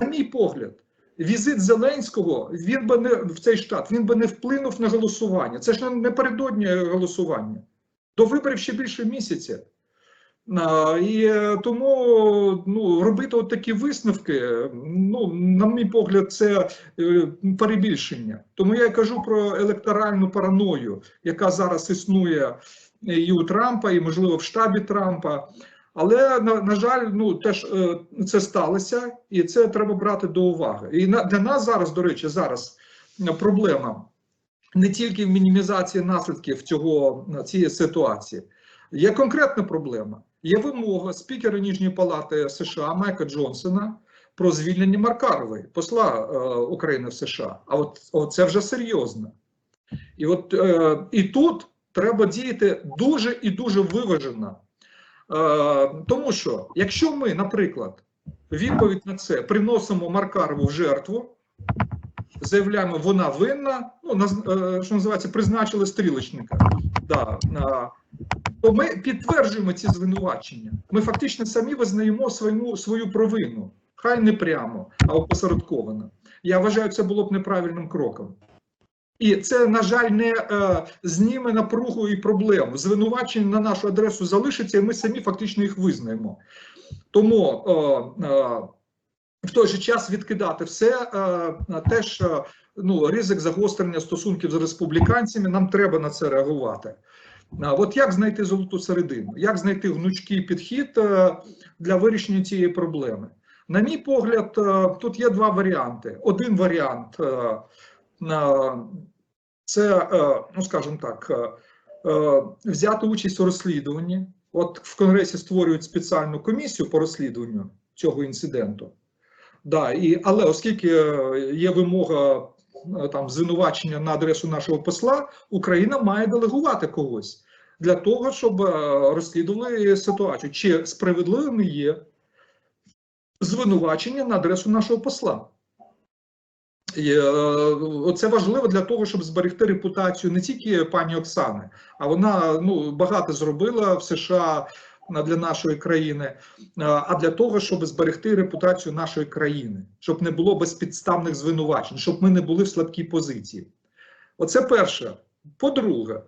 на мій погляд, візит Зеленського він би не в цей штат він би не вплинув на голосування. Це ж напередодні голосування. До виборів ще більше місяця. І е, тому ну, робити от такі висновки, ну, на мій погляд, це е, перебільшення. Тому я кажу про електоральну параною, яка зараз існує і у Трампа, і можливо в штабі Трампа. Але на, на жаль, ну теж е, це сталося, і це треба брати до уваги. І на, для нас зараз, до речі, зараз е, проблема не тільки в мінімізації наслідків цього цієї ситуації. Є конкретна проблема. Є вимога спікера Ніжньої палати США Майка Джонсона про звільнення Маркарової, посла е, України в США. А от, от це вже серйозно. І от е, і тут треба діяти дуже і дуже виважено. Е, тому що, якщо ми, наприклад, відповідь на це приносимо Маркарову в жертву, заявляємо, вона винна, ну, е, що називається, призначили стрілочника. Да, то ми підтверджуємо ці звинувачення. Ми фактично самі визнаємо свою, свою провину. Хай не прямо, а опосередковано. Я вважаю, це було б неправильним кроком. І це, на жаль, не е, зніме напругу і проблему. Звинувачення на нашу адресу залишиться, і ми самі фактично їх визнаємо. Тому е, е, в той же час відкидати все е, теж е, ну, ризик загострення стосунків з республіканцями. Нам треба на це реагувати. От як знайти золоту середину, як знайти гнучкий підхід е, для вирішення цієї проблеми? На мій погляд, е, тут є два варіанти. Один варіант е, це, е, ну скажімо так, е, е, взяти участь у розслідуванні. От в Конгресі створюють спеціальну комісію по розслідуванню цього інциденту. Да, і, але оскільки є вимога там звинувачення на адресу нашого посла, Україна має делегувати когось для того, щоб розслідували ситуацію, чи справедливими є звинувачення на адресу нашого посла. Е, Це важливо для того, щоб зберегти репутацію не тільки пані Оксани, а вона ну багато зробила в США для нашої країни, е, а для того, щоб зберегти репутацію нашої країни, щоб не було безпідставних звинувачень, щоб ми не були в слабкій позиції. Оце перше. По-друге,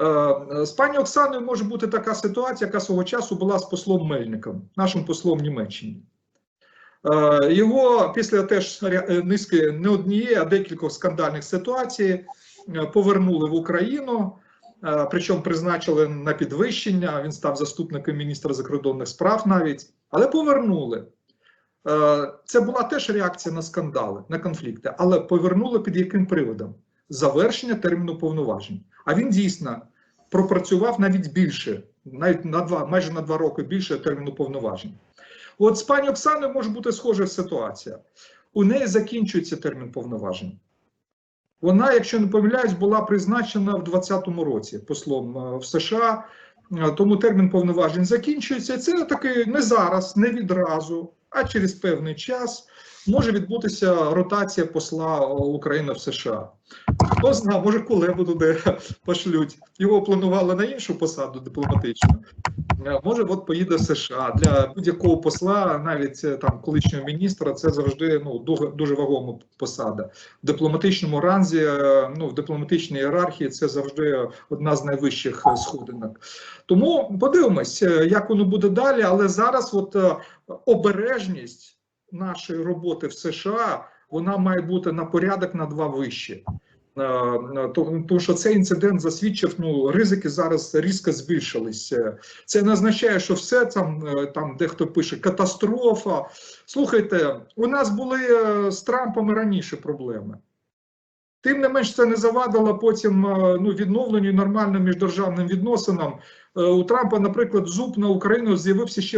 е, з пані Оксаною може бути така ситуація, яка свого часу була з послом Мельником, нашим послом. Е, Його після теж низки не однієї, а декількох скандальних ситуацій е, повернули в Україну. Е, Причому призначили на підвищення. Він став заступником міністра закордонних справ навіть, але повернули. Е, Це була теж реакція на скандали, на конфлікти, але повернули під яким приводом? Завершення терміну повноважень. А він дійсно пропрацював навіть більше, навіть на два, майже на два роки більше терміну повноважень. От з пані Оксаною може бути схожа ситуація. У неї закінчується термін повноважень. Вона, якщо не помиляюсь, була призначена в 2020 році послом е, в США, е, тому термін повноважень закінчується. Це таки не зараз, не відразу, а через певний час може відбутися ротація посла України в США. Хто знає, може Кулебу туди пошлють. Його планували на іншу посаду дипломатичну. Е, Може, от поїде в США для будь-якого посла, навіть е, там колишнього міністра, це завжди ну дуже, дуже вагома посада. В дипломатичному ранзі, е, ну в дипломатичній ієрархії це завжди одна з найвищих сходинок. Тому подивимось, як воно буде далі. Але зараз, от обережність нашої роботи в США, вона має бути на порядок на два вище. Е, е, то- Тому що цей інцидент засвідчив, ну ризики зараз різко збільшилися. Це не означає, що все там, е, там дехто пише катастрофа. Слухайте, у нас були з Трампом раніше проблеми. Тим не менш, це не завадило потім ну, відновленню нормальним міждержавним відносинам. У Трампа, наприклад, зуб на Україну з'явився ще